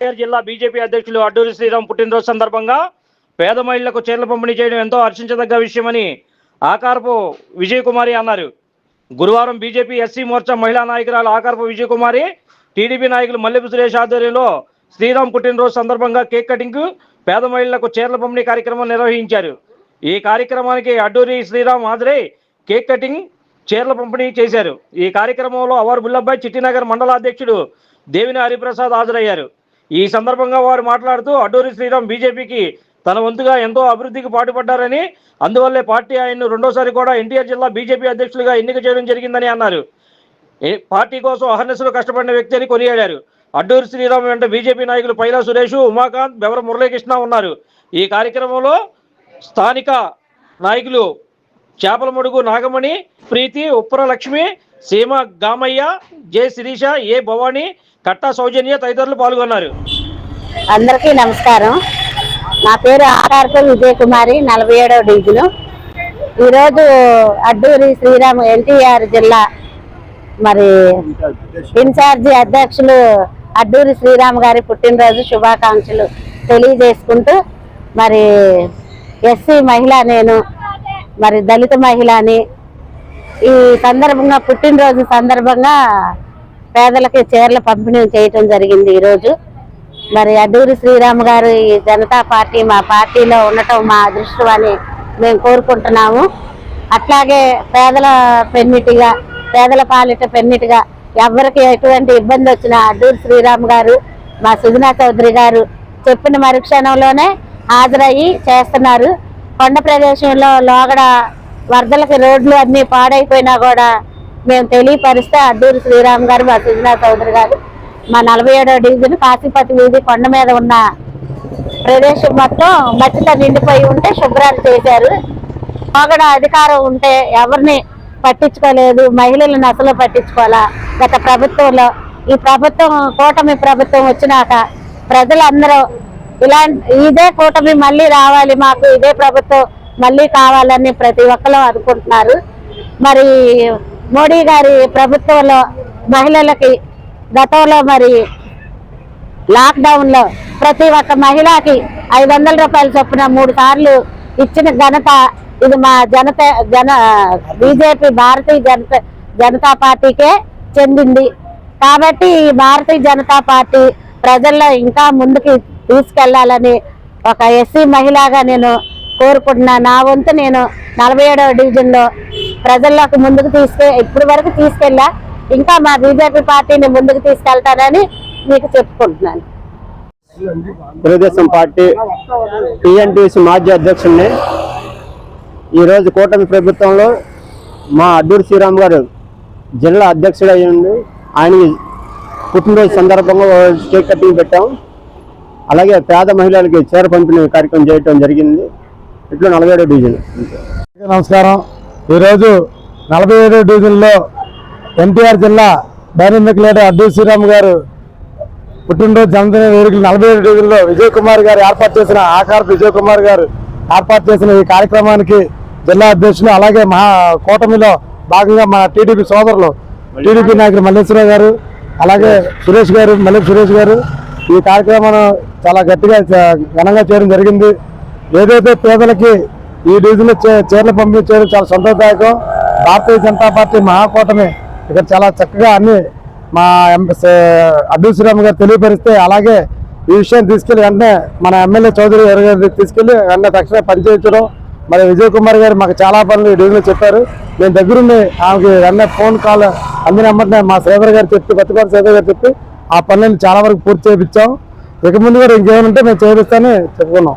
ఎన్టీఆర్ జిల్లా బీజేపీ అధ్యక్షులు అడ్డూరి శ్రీరామ్ పుట్టినరోజు సందర్భంగా పేద మహిళలకు చీరల పంపిణీ చేయడం ఎంతో హర్షించదగ్గ విషయమని ఆకారపు విజయకుమారి అన్నారు. గురువారం బీజేపీ ఎస్సీ మోర్చా మహిళా నాయకురాలు ఆకారపు విజయకుమారి టీడీపీ నాయకులు మల్లెపు సురేష్ ఆధ్వర్యంలో శ్రీరామ్ పుట్టినరోజు సందర్భంగా కేక్ కటింగ్ పేద మహిళలకు చీరల పంపిణీ కార్యక్రమం నిర్వహించారు. ఈ కార్యక్రమానికి అడ్డూరి శ్రీరామ్ హాజరై కేక్ కటింగ్ చీరల పంపిణీ చేశారు. ఈ కార్యక్రమంలో అవర్ బుల్లబ్బాయి చిట్టినగర్ మండల అధ్యక్షుడు దేవిని హరిప్రసాద్ హాజరయ్యారు. ఈ సందర్భంగా వారు మాట్లాడుతూ అడ్డూరి శ్రీరామ్ బీజేపీకి తన వంతుగా ఎంతో అభివృద్ధికి పాటుపడ్డారని అందువల్లే పార్టీ ఆయన్ను రెండోసారి కూడా ఎన్టీఆర్ జిల్లా బీజేపీ అధ్యక్షులుగా ఎన్నిక చేయడం జరిగిందని అన్నారు. ఏ- పార్టీ కోసం అహర్నిశలు కష్టపడిన వ్యక్తి అని కొనియాడారు. అడ్డూరి శ్రీరామ్ వెంట బీజేపీ నాయకులు పైలా సురేష్ ఉమాకాంత్ బెవర మురళీకృష్ణ ఉన్నారు. ఈ కార్యక్రమంలో స్థానిక నాయకులు చేపల మడుగు నాగమణి ప్రీతి ఉప్పర లక్ష్మి సీమ గామయ్య జె శిరీష ఏ భవాని కట్టా సౌజన్య తదితరులు పాల్గొన్నారు. అందరికీ నమస్కారం. నా పేరు ఆకారపు విజయ్ కుమారి నలభై ఏడవ డివిజను. ఈరోజు అడ్డూరి శ్రీరామ్ ఎన్టీఆర్ జిల్లా మరి ఇన్ఛార్జి అధ్యక్షులు అడ్డూరి శ్రీరామ్ గారి పుట్టినరోజు శుభాకాంక్షలు తెలియజేసుకుంటూ మరి ఎస్సీ మహిళ నేను మరి దళిత మహిళని ఈ సందర్భంగా పుట్టినరోజు సందర్భంగా పేదలకి చీరలు పంపిణీ చేయటం జరిగింది ఈరోజు. మరి అడ్డూరి శ్రీరామ్ గారు ఈ జనతా పార్టీ మా పార్టీలో ఉండటం మా అదృష్టం అని మేము కోరుకుంటున్నాము. అట్లాగే పేదల పెన్నిటిగా పేదల పాలిట పెన్నిటిగా ఎవరికి ఎటువంటి ఇబ్బంది వచ్చినా అడ్డూరి శ్రీరామ్ గారు మా సుజనా చౌదరి గారు చెప్పిన మరుక్షణంలోనే హాజరయ్యి చేస్తున్నారు. కొండ ప్రదేశంలో లోగడ వరదలకి రోడ్లు అన్ని పాడైపోయినా కూడా మేము తెలియపరిస్తే అడ్డూరు శ్రీరామ్ గారు మా సుజనా చౌదరి గారు మా నలభై ఏడో డివిజన్ కాశీపతి వీధి కొండ మీద ఉన్న ప్రదేశం మొత్తం మట్టితో నిండిపోయి ఉంటే శుభ్రాలు చేశారు. లోగడ అధికారం ఉంటే ఎవరిని పట్టించుకోలేదు మహిళలను అసలు పట్టించుకోవాలా? గత ప్రభుత్వంలో ఈ ప్రభుత్వం కూటమి ప్రభుత్వం వచ్చినాక ప్రజలందరూ ఇలాంటి ఇదే కూటమి మళ్ళీ రావాలి మాకు ఇదే ప్రభుత్వం మళ్ళీ కావాలని ప్రతి ఒక్కరు అనుకుంటున్నారు. మరి మోడీ గారి ప్రభుత్వంలో మహిళలకి గతంలో మరి లాక్డౌన్లో ప్రతి ఒక్క మహిళకి ఐదు వందల రూపాయల చొప్పున మూడు సార్లు ఇచ్చిన ఘనత ఇది మా జనత జన బీజేపీ భారతీయ జనత జనతా పార్టీకే చెందింది. కాబట్టి ఈ భారతీయ జనతా పార్టీ ప్రజల్లో ఇంకా ముందుకు తీసుకెళ్ళాలని ఒక ఎస్సీ మహిళగా నేను కోరుకుంటున్నా. నా వంతు నేను నలభై ఏడవ డివిజన్లో ప్రజల్లోకి ముందుకు తీసుకె ఇప్పటి వరకు తీసుకెళ్ళా. ఇంకా మా బీజేపీ పార్టీని ముందుకు తీసుకెళ్తానని మీకు చెప్పుకుంటున్నాను. తెలుగుదేశం పార్టీ టీఎన్టీసీ మాజీ అధ్యక్షుడిని ఈరోజు కూటమి ప్రభుత్వంలో మా అడ్డూరు శ్రీరామ్ గారు జిల్లా అధ్యక్షుడు అయ్యింది ఆయన పుట్టినరోజు సందర్భంగా కేక్ కటింగ్ పెట్టాం. అలాగే పేద మహిళలకి చీర పంపిణీ కార్యక్రమం చేయడం జరిగింది. ఇట్లా నలభై ఏడో డివిజన్ నమస్కారం. ఈరోజు నలభై ఏడో డివిజన్లో ఎన్టీఆర్ జిల్లా డైనమిక్ లీడర్ అడ్డూ శ్రీరామ్ గారు పుట్టినరోజు జన్మదిన వేడుకలు నలభై ఏడు డివిజన్లో విజయ్ కుమార్ గారు ఏర్పాటు చేసిన ఆకార్ విజయ్ కుమార్ గారు ఏర్పాటు చేసిన ఈ కార్యక్రమానికి జిల్లా అధ్యక్షులు అలాగే మా కూటమిలో భాగంగా మా టీడీపీ సోదరులు టీడీపీ నాయకులు మల్లేశ్వరరావు గారు అలాగే సురేష్ గారు మల్లె సురేష్ గారు. ఈ కార్యక్రమాన్ని చాలా గట్టిగా ఘనంగా చేయడం జరిగింది. ఏదైతే పేదలకి ఈ డీజిల్ చే- చీరలు పంపిణీ చేయడం చాలా సంతోషదాయకం. భారతీయ జనతా పార్టీ మహాకూటమి ఇక్కడ చాలా చక్కగా అన్ని మా ఎం- అడ్డు శ్రీరామ్ గారు తెలియపరిస్తే అలాగే ఈ విషయం తీసుకెళ్ళి వెంటనే మన ఎమ్మెల్యే చౌదరి గారి గారికి తీసుకెళ్ళి వెంటనే తక్షణ పనిచేయించడం. మరి విజయ్ కుమార్ గారు మాకు చాలా పనులు డీజిల్ చెప్పారు. నేను దగ్గరుండి ఆమెకి వెంటనే ఫోన్ కాల్ అందిన వెంటనే మా శ్రీధర్ గారు చెప్పి కొత్తగారు శ్రీధర్ గారు చెప్పి ఆ పనులను చాలా వరకు పూర్తి చేయించాం. ఇక ముందు కూడా ఇంకేమైనా ఉంటే మేము చేపిస్తామని చెప్పుకున్నాం.